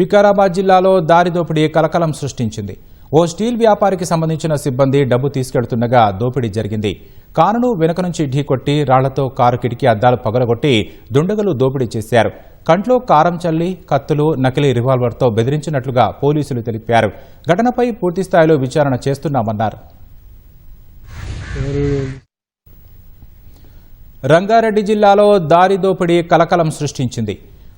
వికారాబాద్ జిల్లాలో దారి దోపిడీ కలకలం సృష్టించింది. ఓ స్టీల్ వ్యాపారికి సంబంధించిన సిబ్బంది డబ్బు తీసుకెళ్తుండగా దోపిడీ జరిగింది. కారును వెనుక నుంచి ఢీకొట్టి రాళ్ళతో కారు కిటికీ అద్దాలు పగలగొట్టి దుండగులు దోపిడీ చేశారు. కంట్లో కారం చల్లి కత్తులు నకిలీ రివాల్వర్తో బెదిరించినట్లుగా పోలీసులు తెలిపారు. ఘటనపై పూర్తిస్థాయిలో విచారణ చేస్తున్నామన్నారు. రంగారెడ్డి జిల్లాలో దారి దోపిడీ కలకలం సృష్టించింది.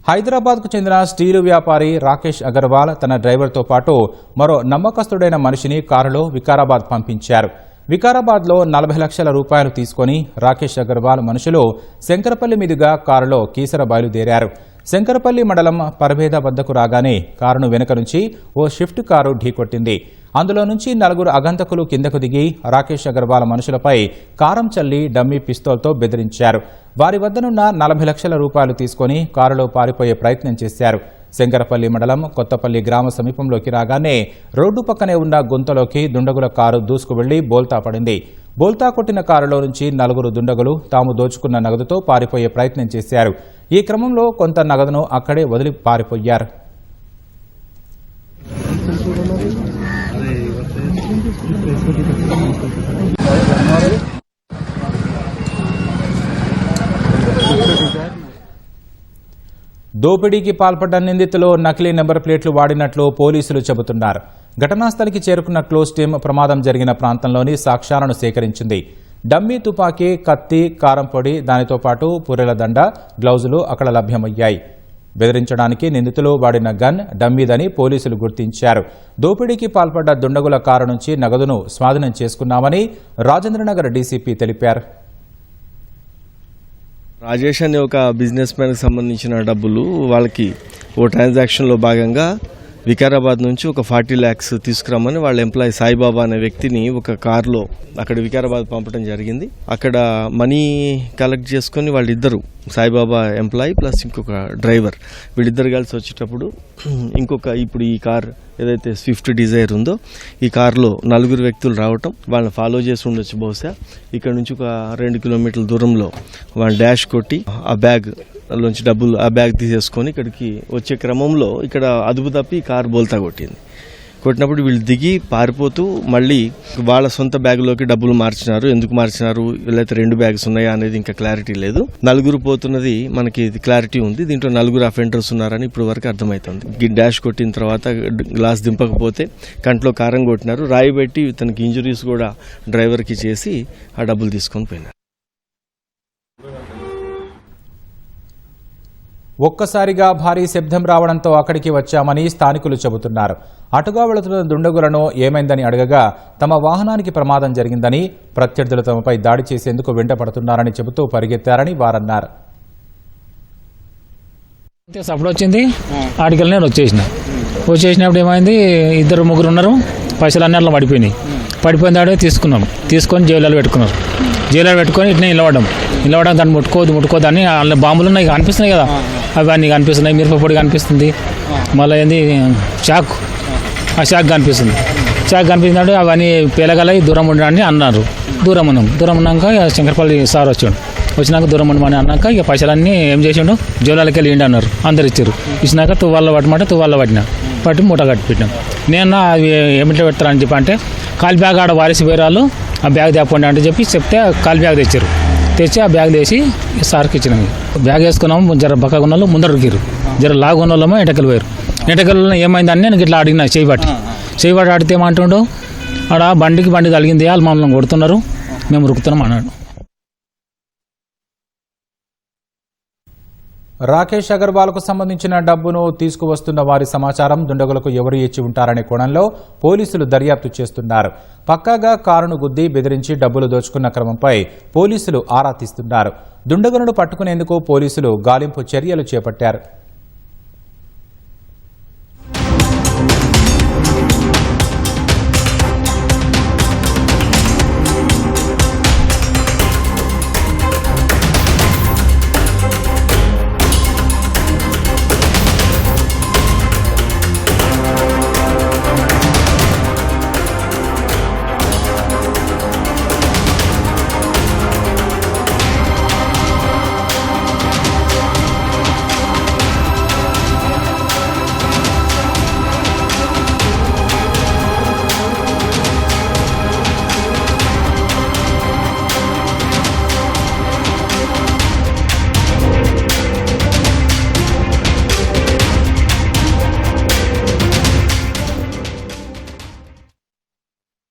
హైదరాబాద్కు చెందిన స్టీలు వ్యాపారి రాకేష్ అగర్వాల్ తన డ్రైవర్తో పాటు మరో నమ్మకస్తుడైన మనిషిని కారులో వికారాబాద్ పంపించారు. వికారాబాద్లో నలభై లక్షల రూపాయలు తీసుకొని రాకేష్ అగర్వాల్ మనుషులు శంకరపల్లి మీదుగా కారులో కీసర బయలుదేరారు. శంకరపల్లి మండలం పరభేద వద్దకు రాగానే కారును వెనుక నుంచి ఓ షిఫ్ట్ కారు ఢీకొట్టింది. అందులో నుంచి నలుగురు అగంతకులు కిందకు దిగి రాకేష్ అగర్వాల్ మనుషులపై కారం చల్లి డమ్మీ పిస్తోల్తో బెదిరించారు. వారి వద్దనున్న నలభై లక్షల రూపాయలు తీసుకొని కారులో పారిపోయే ప్రయత్నం చేశారు. శంకరపల్లి మండలం కొత్తపల్లి గ్రామ సమీపంలోకి రాగానే రోడ్డు పక్కనే ఉన్న గుంతలోకి దుండగుల కారు దూసుకువెళ్ళి బోల్తా పడింది. బోల్తా కొట్టిన కారులో నుంచి నలుగురు దుండగులు తాము దోచుకున్న నగదుతో పారిపోయే ప్రయత్నం చేశారు. ఈ క్రమంలో కొంత నగదును అక్కడే వదిలి పారిపోయారు. దోపిడీకి పాల్పడ్డ నిందితులు నకిలీ నెంబర్ ప్లేట్లు వాడినట్లు పోలీసులు చెబుతున్నారు. ఘటనాస్థలికి చేరుకున్న క్లోజ్ టీం ప్రమాదం జరిగిన ప్రాంతంలోని సాక్ష్యాలను సేకరించింది. డమ్మీ తుపాకీ కత్తి కారంపొడి దానితో పాటు పుర్రెల దండ గ్లౌజులు అక్కడ లభ్యమయ్యాయి. బెదిరించడానికి నిందితులు వాడిన గన్ డమ్మీదని పోలీసులు గుర్తించారు. దోపిడీకి పాల్పడ్డ దుండగుల కారు నుంచి నగదును స్వాధీనం చేసుకున్నామని రాజేంద్రనగర్ డీసీపీ తెలిపారు. రాజేష్ అనే ఒక బిజినెస్ మ్యాన్కి సంబంధించిన డబ్బులు వాళ్ళకి ఓ ట్రాన్సాక్షన్లో భాగంగా వికారాబాద్ నుంచి ఒక ఫార్టీ ల్యాక్స్ తీసుకురామని వాళ్ళ ఎంప్లాయీ సాయిబాబా అనే వ్యక్తిని ఒక కారులో అక్కడ వికారాబాద్ పంపడం జరిగింది. అక్కడ మనీ కలెక్ట్ చేసుకొని వాళ్ళిద్దరు సాయిబాబా ఎంప్లాయీ ప్లస్ ఇంకొక డ్రైవర్. వీళ్ళిద్దరు కలిసి వచ్చేటప్పుడు ఇంకొక ఇప్పుడు ఈ కార్ ఏదైతే స్విఫ్ట్ డిజైర్ ఉందో ఈ కార్లో నలుగురు వ్యక్తులు రావటం వాళ్ళని ఫాలో చేసి ఉండొచ్చు బహుశా. ఇక్కడ నుంచి ఒక రెండు కిలోమీటర్ల దూరంలో వాళ్ళ డాష్ కొట్టి ఆ బ్యాగ్ లోంచి డబ్బులు ఆ బ్యాగ్ తీసేసుకొని ఇక్కడికి వచ్చే క్రమంలో ఇక్కడ అదుపు తప్పి ఈ బోల్తా కొట్టింది. కొట్టినప్పుడు వీళ్ళు దిగి పారిపోతూ మళ్ళీ వాళ్ళ సొంత బ్యాగులోకి డబ్బులు మార్చినారు. ఎందుకు మార్చినారు? లేకపోతే రెండు బ్యాగ్స్ ఉన్నాయా అనేది ఇంకా క్లారిటీ లేదు. నలుగురు పోతున్నది మనకి ఇది క్లారిటీ ఉంది. దీంట్లో నలుగురు అఫెండర్స్ ఉన్నారని ఇప్పుడు వరకు అర్థమవుతుంది గి- డాష్ కొట్టిన తర్వాత గ్లాస్ దింపకపోతే కంట్లో కారం కొట్టినారు. రాయి పెట్టి తనకి ఇంజురీస్ కూడా డ్రైవర్కి చేసి ఆ డబ్బులు తీసుకొని పోయినారు. ఒక్కసారిగా భారీ శబ్దం రావడంతో అక్కడికి వచ్చామని స్థానికులు చెబుతున్నారు. అటుగా వెళుతున్న దుండగులను ఏమైందని అడగగా తమ వాహనానికి ప్రమాదం జరిగిందని ప్రత్యర్థులు తమపై దాడి చేసేందుకు వెంటపడుతున్నారని చెబుతూ పరిగెత్తారని వారన్నారు. సప్పుడు వచ్చింది. ఆడికెళ్ళి నేను వచ్చేసిన. వచ్చేసినప్పుడు ఏమైంది ఇద్దరు ముగ్గురు ఉన్నారు పైసలు అన్ని అట్లా పడిపోయినాయి. పడిపోయిన దాడే తీసుకున్నాం. తీసుకొని జైలు పెట్టుకున్నారు. జైలు పెట్టుకొని ఇట్నే నిలవడం నిలవడం దాన్ని ముట్టుకోదు ముట్టుకోదు అని వాళ్ళ బాంబులు ఉన్నాయి కనిపిస్తున్నాయి కదా. అవన్నీ కనిపిస్తున్నాయి మిరపపొడి కనిపిస్తుంది. మళ్ళీ ఏంది చాకు. ఆ చాకు కనిపిస్తుంది. చాకు కనిపించినట్టు అవన్నీ పేలగలయి దూరం ఉండని అన్నారు. దూరం ఉన్నాం. దూరం ఉన్నాక శంకరపల్లి సార్ వచ్చాడు. వచ్చినాక దూరం ఉండమని అన్నాక ఇక పైసలన్నీ ఏం చేసిండు? జోలాలకి వెళ్ళి అన్నారు. అందరు ఇచ్చారు. ఇచ్చినాక తువ్వాళ్ళ పట్టమంటే తువ్వాళ్ళ పట్టినా. పట్టి మూట కట్టి పెట్టినాం. నేను అవి ఏమిటో పెడతానని చెప్పి అంటే కాలి బ్యాగ్ ఆడ వారిసి పోయే ఆ బ్యాగ్ తేపండి అంటే చెప్పి చెప్తే కాలి బ్యాగ్ తెచ్చారు. తెచ్చి ఆ బ్యాగ్ వేసి సార్కి ఇచ్చినాం. బ్యాగ్ వేసుకున్నాము జర బక్కగా ఉన్న వాళ్ళు ముందర ఉరికిరు జర లాగు ఉన్న వాళ్ళేమో ఎంటకలు పోయారు ఎంటకలు ఏమైందని నేను ఇట్లా అడిగినా చేయి పట్టి. చేయి పట్టి ఆడితే ఏమంటుండో? ఆడ బండికి బండి కలిగింది వాళ్ళు మమ్మల్ని కొడుతున్నారు. మేము ఉరుకుతున్నాం అన్నాడు. రాకేష్ అగర్వాల్కు సంబంధించిన డబ్బును తీసుకువస్తున్న వారి సమాచారం దుండగులకు ఎవరు ఇచ్చి ఉంటారనే కోణంలో పోలీసులు దర్యాప్తు చేస్తున్నారు. పక్కాగా కారును గుద్ది బెదిరించి డబ్బులు దోచుకున్న క్రమంపై పోలీసులు ఆరా తీస్తున్నారు. దుండగులను పట్టుకునేందుకు పోలీసులు గాలింపు చర్యలు చేపట్టారు.